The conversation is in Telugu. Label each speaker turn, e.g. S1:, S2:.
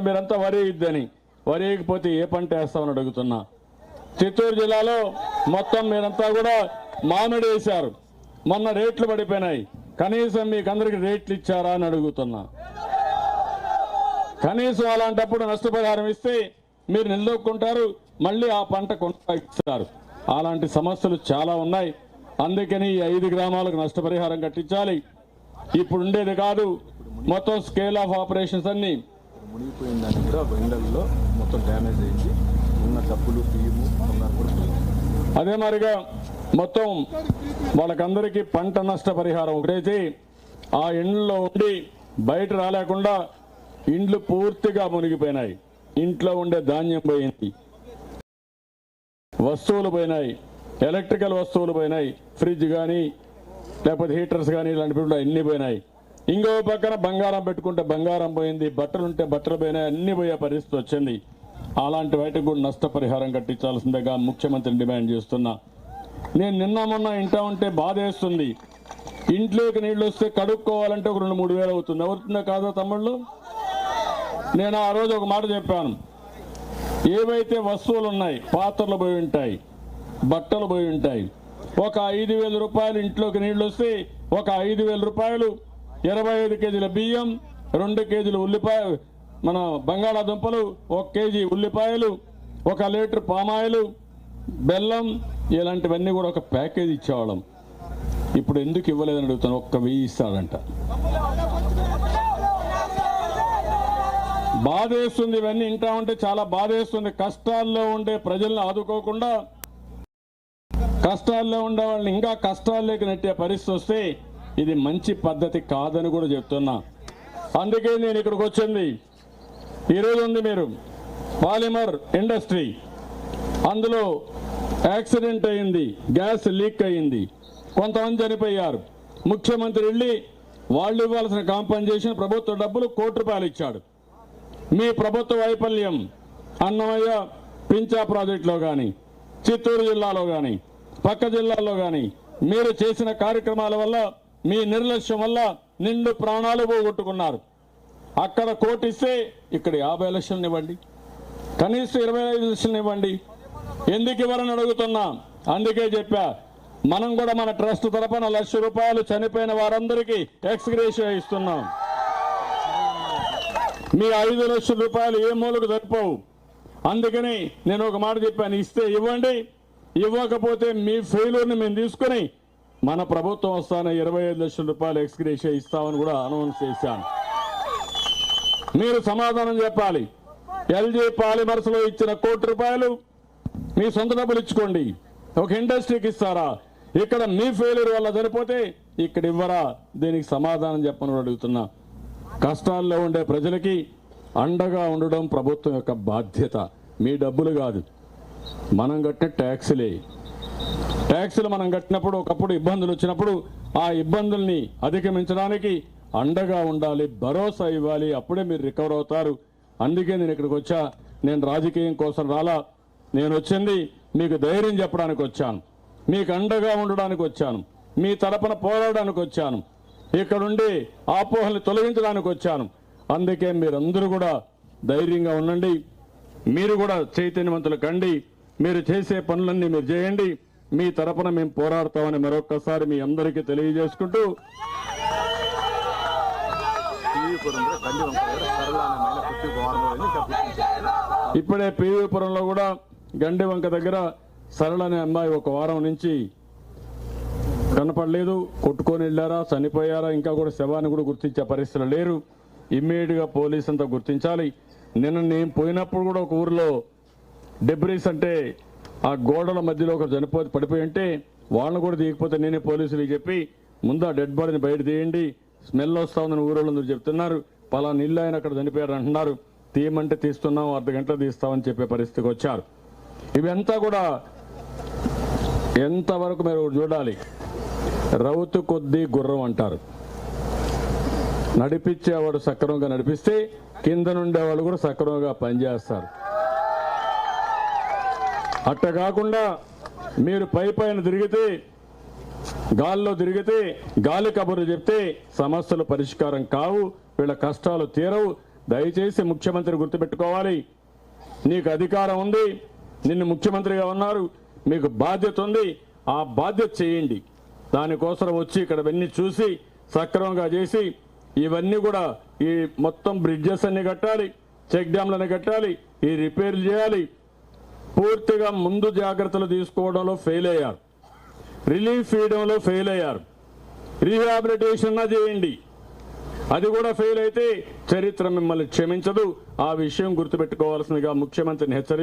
S1: మీరంతా వరి ఇద్దని వరి వేయకపోతే ఏ పంట వేస్తామని అడుగుతున్నా. చిత్తూరు జిల్లాలో మొత్తం మీరంతా కూడా మామిడి వేశారు. మొన్న రేట్లు పడిపోయినాయి. కనీసం మీకు అందరికి రేట్లు ఇచ్చారా అని అడుగుతున్నా. కనీసం అలాంటప్పుడు నష్టపరిహారం ఇస్తే మీరు నిలదొక్కుంటారు. మళ్ళీ ఆ పంట కొనసాగిస్తారు. అలాంటి సమస్యలు చాలా ఉన్నాయి. అందుకని ఈ ఐదు గ్రామాలకు నష్టపరిహారం కట్టించాలి. ఇప్పుడు ఉండేది కాదు. మొత్తం స్కేల్ ఆఫ్ ఆపరేషన్స్ అన్ని
S2: మునిగిపోయిన దాన్ని కూడా ఒక మొత్తం డ్యామేజ్ అయింది. ఉన్న డబ్బులు బియ్యము
S1: అదే మరిగా మొత్తం వాళ్ళకందరికీ పంట నష్ట పరిహారం ఒకటైతే ఆ ఇండ్లలో ఉండి బయట రాలేకుండా ఇండ్లు పూర్తిగా మునిగిపోయినాయి. ఇంట్లో ఉండే ధాన్యం పోయింది. వస్తువులు పోయినాయి. ఎలక్ట్రికల్ వస్తువులు పోయినాయి. ఫ్రిడ్జ్ కానీ లేకపోతే హీటర్స్ కానీ ఇలాంటివి అన్ని పోయినాయి. ఇంకో పక్కన బంగారం పెట్టుకుంటే బంగారం పోయింది బట్టలు ఉంటే బట్టలు పోయినాయి అన్ని పోయే పరిస్థితి వచ్చింది. అలాంటి వాటికి కూడా నష్టపరిహారం కట్టించాల్సిందిగా ముఖ్యమంత్రిని డిమాండ్ చేస్తున్నా. నేను నిన్న మొన్న ఇంటా ఉంటే బాధ వేస్తుంది ఇంట్లోకి నీళ్ళు వస్తే కడుక్కోవాలంటే ఒక రెండు మూడు వేలు అవుతుంది. అవుతుందా కాదా తమ్ముళ్ళు? నేను ఆ రోజు ఒక మాట చెప్పాను. ఏవైతే వస్తువులు ఉన్నాయి పాత్రలు పోయి ఉంటాయి బట్టలు పోయి ఉంటాయి ఒక ఐదు వేల రూపాయలు ఇంట్లోకి నీళ్ళు వస్తే ఒక ఐదు వేల రూపాయలు ఇరవై ఐదు కేజీల బియ్యం రెండు కేజీలు ఉల్లిపాయ మన బంగాళాదుంపలు ఒక కేజీ ఉల్లిపాయలు ఒక లీటర్ పామాయిలు బెల్లం ఇలాంటివన్నీ కూడా ఒక ప్యాకేజ్ ఇచ్చేవాళ్ళం. ఇప్పుడు ఎందుకు ఇవ్వలేదని అడుగుతాను ఒక్క వెయ్యి ఇస్తాడంట. బాధేస్తుంది ఇవన్నీ ఇంటా ఉంటే చాలా బాధేస్తుంది. కష్టాల్లో ఉండే ప్రజల్ని ఆదుకోకుండా కష్టాల్లో ఉండే వాళ్ళని ఇంకా కష్టాల్లోకి నెట్టే పరిస్థితి వస్తే ఇది మంచి పద్ధతి కాదని కూడా చెప్తున్నా. అందుకే నేను ఇక్కడికి వచ్చింది. ఈరోజు ఉంది మీరు. Polymer industry. అందులో యాక్సిడెంట్ అయింది గ్యాస్ లీక్ అయింది. కొంతమంది చనిపోయారు. ముఖ్యమంత్రి వెళ్ళి వాళ్ళు ఇవ్వాల్సిన కాంపన్సేషన్ ప్రభుత్వ డబ్బులు కోటి రూపాయలు ఇచ్చాడు. మీ ప్రభుత్వ వైఫల్యం అన్నమయ్య పించా ప్రాజెక్టులో కానీ చిత్తూరు జిల్లాలో కానీ పక్క జిల్లాల్లో కానీ మీరు చేసిన కార్యక్రమాల వల్ల మీ నిర్లక్ష్యం వల్ల నిండు ప్రాణాలు పోగొట్టుకున్నారు. అక్కడ కోటి ఇస్తే ఇక్కడ యాభై లక్షలను ఇవ్వండి. కనీసం ఇరవై ఐదు లక్షలను ఇవ్వండి. ఎందుకు ఇవ్వరని అడుగుతున్నా? అందుకే చెప్పా మనం కూడా మన ట్రస్ట్ తరపున లక్ష రూపాయలు చనిపోయిన వారందరికీ ఎక్స్గ్రేషియా ఇస్తున్నాం. మీ ఐదు లక్షల రూపాయలు ఏ మూలకు సరిపోవు? అందుకని నేను ఒక మాట చెప్పాను ఇస్తే ఇవ్వండి. ఇవ్వకపోతే మీ ఫెయిల్యూర్ని మేము తీసుకుని మన ప్రభుత్వం వస్తాన ఇరవై ఐదు లక్షల రూపాయలు ఎక్స్గ్రేషియా ఇస్తామని కూడా అనౌన్స్ చేశాను. మీరు సమాధానం చెప్పాలి. ఎల్జీ పాలిమర్స్లో ఇచ్చిన కోటి రూపాయలు మీ సొంత డబ్బులు ఇచ్చుకోండి. ఒక ఇండస్ట్రీకి ఇస్తారా? ఇక్కడ మీ ఫెయిల్యూర్ వల్ల సరిపోతే ఇక్కడ ఇవ్వరా? దీనికి సమాధానం చెప్పను అడుగుతున్నా. కష్టాల్లో ఉండే ప్రజలకి అండగా ఉండడం ప్రభుత్వం యొక్క బాధ్యత. మీ డబ్బులు కాదు. మనం కట్టిన ట్యాక్సులే. ట్యాక్సులు మనం కట్టినప్పుడు ఒకప్పుడు ఇబ్బందులు వచ్చినప్పుడు ఆ ఇబ్బందుల్ని అధిగమించడానికి అండగా ఉండాలి భరోసా ఇవ్వాలి. అప్పుడే మీరు రికవర్ అవుతారు. అందుకే నేను ఇక్కడికి వచ్చా. నేను రాజకీయం కోసం రాలా. నేను వచ్చింది మీకు ధైర్యం చెప్పడానికి వచ్చాను. మీకు అండగా ఉండడానికి వచ్చాను. మీ తరపున పోరాడడానికి వచ్చాను. ఇక్కడుండి ఆపోహల్ని తొలగించడానికి వచ్చాను. అందుకే మీరందరూ కూడా ధైర్యంగా ఉండండి. మీరు కూడా చైతన్యవంతులు కండి. మీరు చేసే పనులన్నీ మీరు చేయండి. మీ తరపున మేము పోరాడతామని మరొక్కసారి మీ అందరికీ తెలియజేసుకుంటూ
S2: వంక
S1: ఇప్పుడే పీవీపురంలో కూడా గండివంక దగ్గర సరళ అనే అమ్మాయి ఒక వారం నుంచి కనపడలేదు కొట్టుకొని వెళ్ళారా చనిపోయారా ఇంకా కూడా శవాన్ని కూడా గుర్తించే పరిస్థితులు లేరు. ఇమ్మీడియట్గా పోలీస్ అంతా గుర్తించాలి. నిన్న నేను పోయినప్పుడు కూడా ఒక ఊరిలో డెబ్రీస్ అంటే ఆ గోడల మధ్యలో ఒకరు చనిపోతే పడిపోయి ఉంటే వాళ్ళని కూడా తీయకపోతే నేనే పోలీసులు చెప్పి ముందు ఆ డెడ్ బాడీని బయట తీయండి. స్మెల్ వస్తా ఉందని ఊరోళ్ళందరూ చెప్తున్నారు. పలానా నీళ్ళు ఆయన అక్కడ చనిపోయారు అంటున్నారు. తీయమంటే తీస్తున్నాం అర్ధ గంట తీస్తామని చెప్పే పరిస్థితికి వచ్చారు. ఇవంతా కూడా ఎంతవరకు మీరు చూడాలి? రౌతు కొద్దీ గుర్రం అంటారు. నడిపించేవాడు సక్రమంగా నడిపిస్తే కింద నుండేవాళ్ళు కూడా సక్రమంగా పనిచేస్తారు. అట్ట కాకుండా మీరు పై పైన తిరిగితే గాల్లో తిరిగితే గాలి కబుర్లు చెప్తే సమస్యలు పరిష్కారం కావు వీళ్ళ కష్టాలు తీరవు. దయచేసి ముఖ్యమంత్రి గుర్తుపెట్టుకోవాలి. నీకు అధికారం ఉంది నిన్ను ముఖ్యమంత్రిగా ఉన్నారు మీకు బాధ్యత ఉంది ఆ బాధ్యత చేయండి. దానికోసం వచ్చి ఇక్కడ ఇవన్నీ చూసి సక్రమంగా చేసి ఇవన్నీ కూడా ఈ మొత్తం బ్రిడ్జెస్ అన్ని కట్టాలి చెక్ డ్యాంలన్నీ కట్టాలి ఈ రిపేర్లు చేయాలి. పూర్తిగా ముందు జాగ్రత్తలు తీసుకోవడంలో ఫెయిల్ అయ్యారు. రిలీఫ్ ఇవ్వడంలో ఫెయిల్ అయ్యారు. రీహాబిలిటేషన్ చేయండి. అది కూడా ఫెయిల్ అయితే చరిత్ర మిమ్మల్ని క్షమించదు. ఆ విషయం గుర్తుపెట్టుకోవాల్సిందిగా ముఖ్యమంత్రిని హెచ్చరి